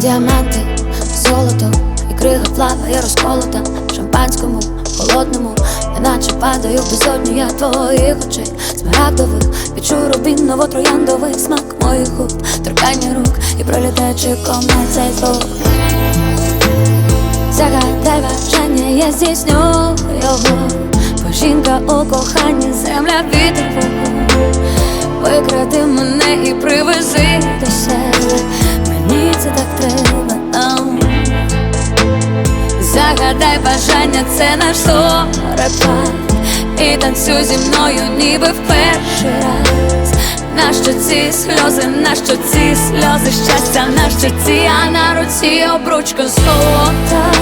Діаманти, золото і крига плаває розколота. В шампанському, холодному, неначе падаю в безодню я твоїх очей. Смарагдових, відчую рубіново трояндовий смак моїх губ, торкання рук і пролітаючи комнат цей звук. Загадай бажання, я здійсню його. Бо жінка у коханні, земля вітер вогонь Викради мене і привези до себе. Мені це так треба нам Загадай бажання, це наш зорепад І танцюй зі мною, ніби в перший раз. На щоці сльози, на щоці сльози, щастя на щоці, а на руці обручка золота.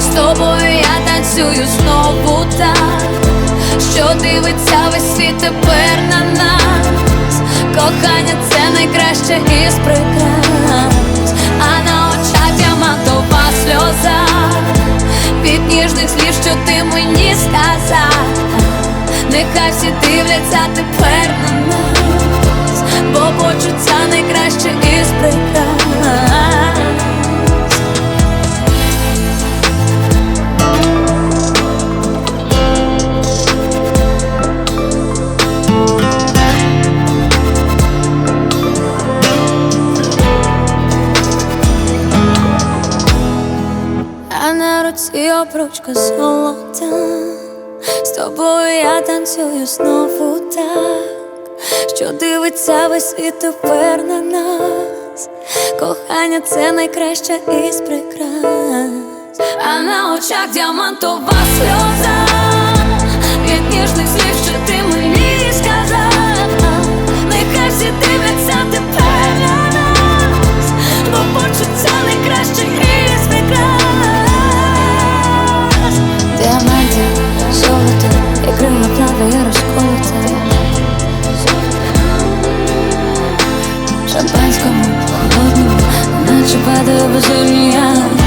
З тобою я танцюю знову так, що дивиться весь світ тепер на нас. Кохання із прикрас, а на очах діамантова сльоза від ніжних слів, що ти мені сказав. Нехай всі дивляться тепер на нас, бо почуття найкраще із прикрас. Руці обручка золота. З тобою я танцюю знову так, що дивиться весь світ тепер на нас. Кохання це найкраще із прикрас, а на очах діамантова сльоза від ніжних слів, çıpadı bu dünya